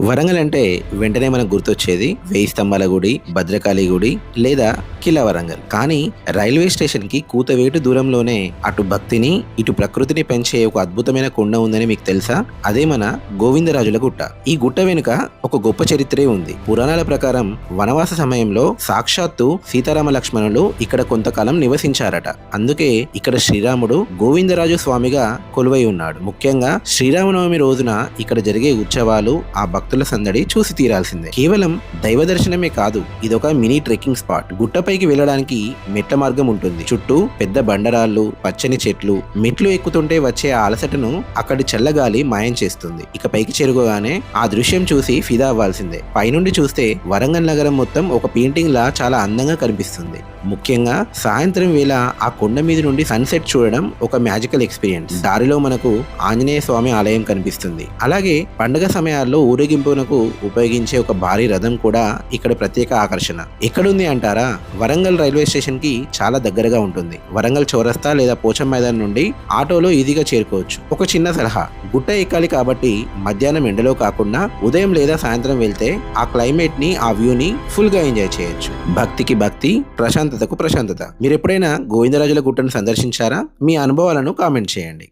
వరంగల్ అంటే వెంటనే మనకు గుర్తొచ్చేది వేయి స్తంభాల గుడి భద్రకాళి గుడి లేదా కిలా వరంగల్. కానీ రైల్వే స్టేషన్కి కూతవేటు దూరంలోనే అటు భక్తిని ఇటు ప్రకృతిని పెంచే ఒక అద్భుతమైన కొండ ఉందని మీకు తెలుసా? అదే మన గోవిందరాజుల గుట్ట. ఈ గుట్ట వెనుక ఒక గొప్ప చరిత్రే ఉంది. పురాణాల ప్రకారం వనవాస సమయంలో సాక్షాత్తు సీతారామ లక్ష్మణులు ఇక్కడ కొంతకాలం నివసించారట. అందుకే ఇక్కడ శ్రీరాముడు గోవిందరాజు స్వామిగా కొలువై ఉన్నాడు. ముఖ్యంగా శ్రీరామనవమి రోజున ఇక్కడ జరిగే ఉత్సవాలు ఆ భక్తి భక్తుల సందడి చూసి తీరాల్సిందే. కేవలం దైవ దర్శనమే కాదు ఇదొక మినీ ట్రెక్కింగ్ స్పాట్. గుట్టపైకి వెళ్ళడానికి మెట్ల మార్గం ఉంటుంది. చుట్టూ పెద్ద బండరాళ్ళు పచ్చని చెట్లు మెట్లు ఎక్కుతుంటే వచ్చే అలసటను అక్కడి చల్లగాలి మాయం చేస్తుంది. ఇక పైకి చేరుకోగానే ఆ దృశ్యం చూసి ఫిదా అవ్వాల్సిందే. పైనుండి చూస్తే వరంగల్ నగరం మొత్తం ఒక పెయింటింగ్ లా చాలా అందంగా కనిపిస్తుంది. ముఖ్యంగా సాయంత్రం వేళ ఆ కొండ మీద నుండి సన్సెట్ చూడడం ఒక మ్యాజికల్ ఎక్స్పీరియన్స్. దారిలో మనకు ఆంజనేయ స్వామి ఆలయం కనిపిస్తుంది. అలాగే పండుగ సమయాల్లో ఊరేగింపునకు ఉపయోగించే ఒక భారీ రథం కూడా ఇక్కడ ప్రత్యేక ఆకర్షణ. ఎక్కడుంది అంటారా? వరంగల్ రైల్వే స్టేషన్కి చాలా దగ్గరగా ఉంటుంది. వరంగల్ చౌరస్తా లేదా పోచం మైదాన్ నుండి ఆటోలో ఈజీగా చేరుకోవచ్చు. ఒక చిన్న సలహా గుట్ట ఎక్కాలి కాబట్టి మధ్యాహ్నం ఎండలో కాకుండా ఉదయం లేదా సాయంత్రం వెళ్తే ఆ క్లైమేట్ని ఆ వ్యూ ని ఫుల్గా ఎంజాయ్ చేయొచ్చు. భక్తికి భక్తి ప్రశాంతతకు ప్రశాంతత. మీరు ఎప్పుడైనా గోవిందరాజుల గుట్టను సందర్శించారా? మీ అనుభవాలను కామెంట్ చేయండి.